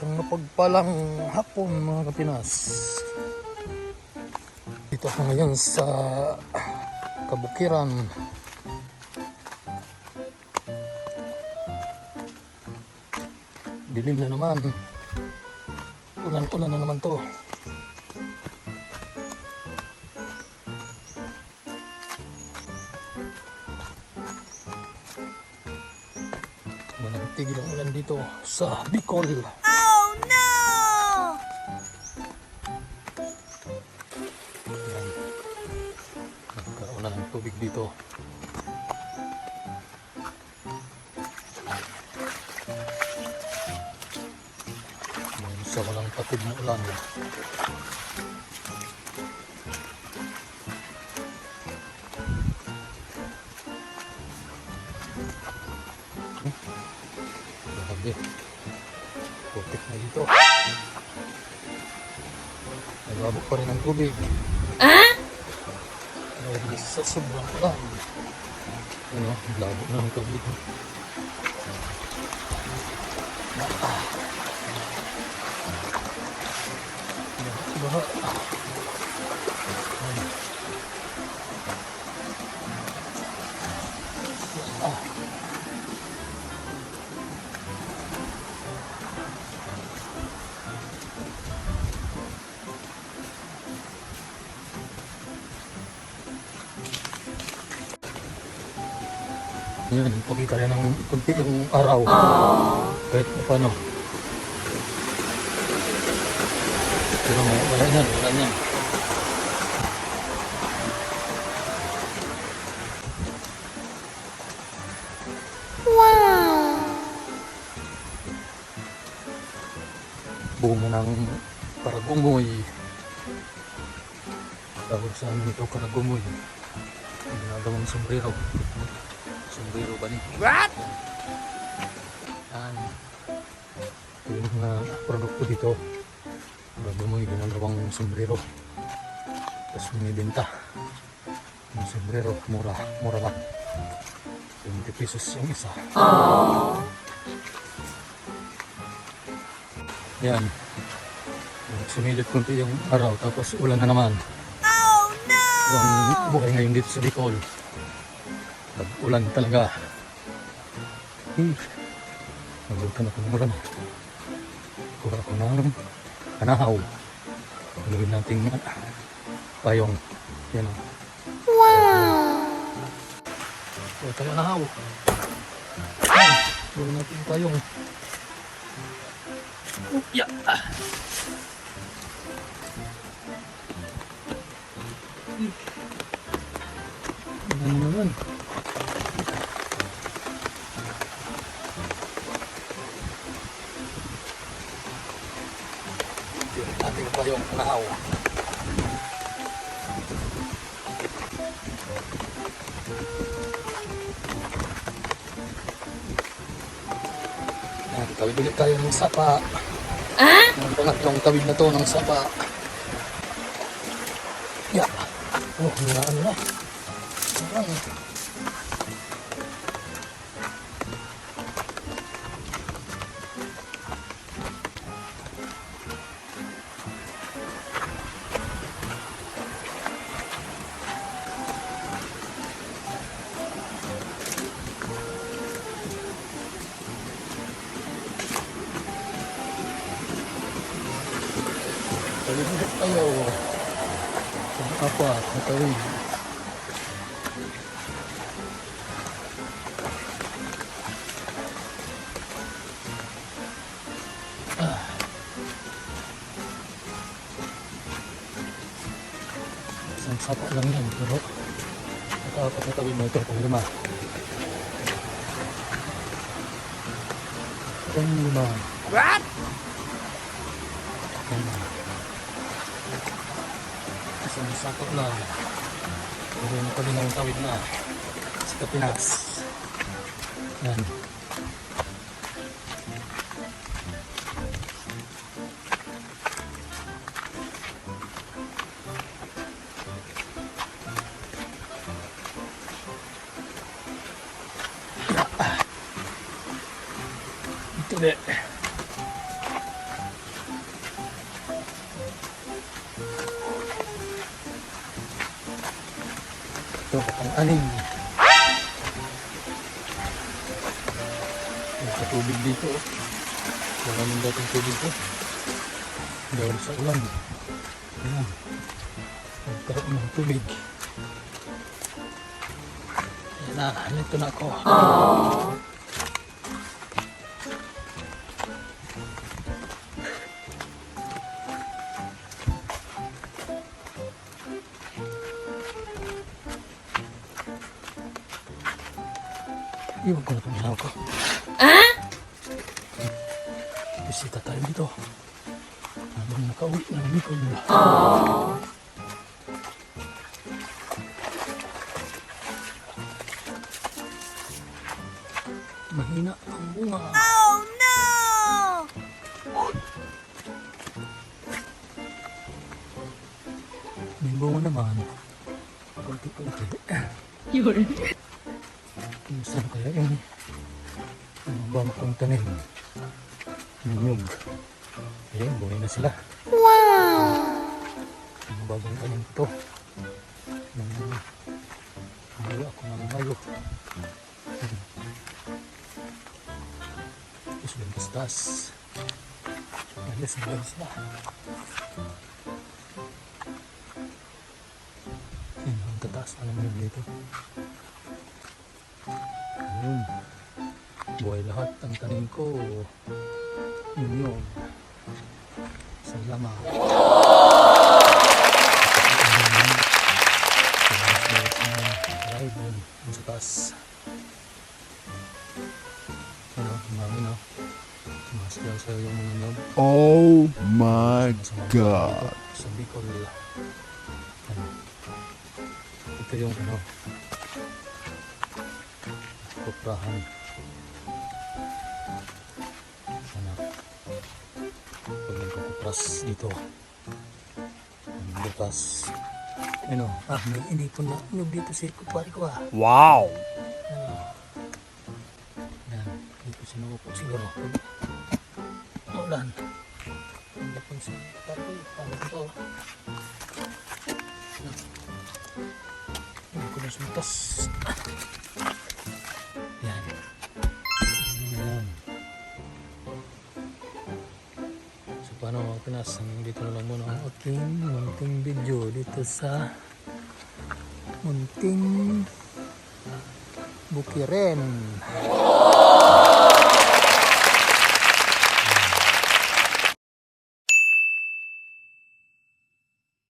Isang mapagpalang hapon mga kapinas. Dito ako ngayon sa kabukiran. Dilim na naman. Ulan-ulan na naman to. Walang tigil ang ulan dito sa Bicol. Na ng tubig dito. Sa walang patid na ulan. Grabe. Putik na dito. Nagabok pa rin ang tubig. Lagi sa sobrang ulan. Ano, labo na ang tubig. Ah. Baha. Yan, pakita rin ng kunti yung araw. Kahit pa paano. Pero wala yan, wala yan. Wow! Bunga ng karagumoy. Tawag sa amin ito karagumoy. Ginagawang sombrero. Sombrero ba ni? What? Yan. Yung mga produkto dito. Karagumoy ginagawang sombrero. Tapos binibenta. Yung sombrero, mura. Mura lang. 20 pesos yung isa. Yan. Sumilip konti yung araw tapos ulan na naman. Oh no! Ang buhay ngayon dito sa Bicol. Ulan talaga. Hmm. Nagluto na ko ng ulan. Kuha ko ng kanahaw. Gawin natin uh, payong. Yan o. Wow! Kuha tayo kanahaw. Gawin natin payong. Ya. Ah. Ano naman? Yung. Yan, tawid ulit tayo ng sapa. Ah? Ang pangatlong tawid na to ng sapa. Ya. Oh, hinaan na. Parang. Tayo. Apa, matawid. Ah. Isang sapa lang yan, pero nakapat na tawid mo ito kung lima. Kung lima. What? Ayan. Isang sako lang. Pero yung kalinang tawid na sa Kapinas. Yan. Ito de. Ito, ang aning. Sa tubig dito. oh. Wala nang dating tubig ko. Dahil sa ulan. Ayan. Nagkaroon ng tubig. Ayan na, nito na ako. Iwan ko na itong ginawa ko. Bisita tayo dito. Habang nakauwi ng likod nila. Mahina ang bunga. Oh no! May bunga naman. Kunti ko na kaya. Yun. Saan kaya yun? Ano ba akong tanim? Nanyog. Ayun, buhay na sila. Wow! Ang bagong tanim to. Mayo ako ng mayo. Tapos yung bastas. Alis na alis na. Ang tataas na naman dito. Ayun. Buhay lahat ang tanim ko. Yun yun. Salamat. Right, yun. Yung sa taas. Ano, mami no? Tumas lang sa yung mga nyog. Oh my god. Sa Bicol. Ano. Ito yung ano. Kuprahan. Ano. Pag nagkukupras dito. Bukas. Ano, ah, may inipon na nyog dito si kupari ko ah. Wow. Ano? Yan, dito sinuupo siguro. Ulan. Hindi po si Patoy. Paano ito? Hindi ko na Paano mga Pinas, dito na lang muna ang aking munting video dito sa munting bukiren.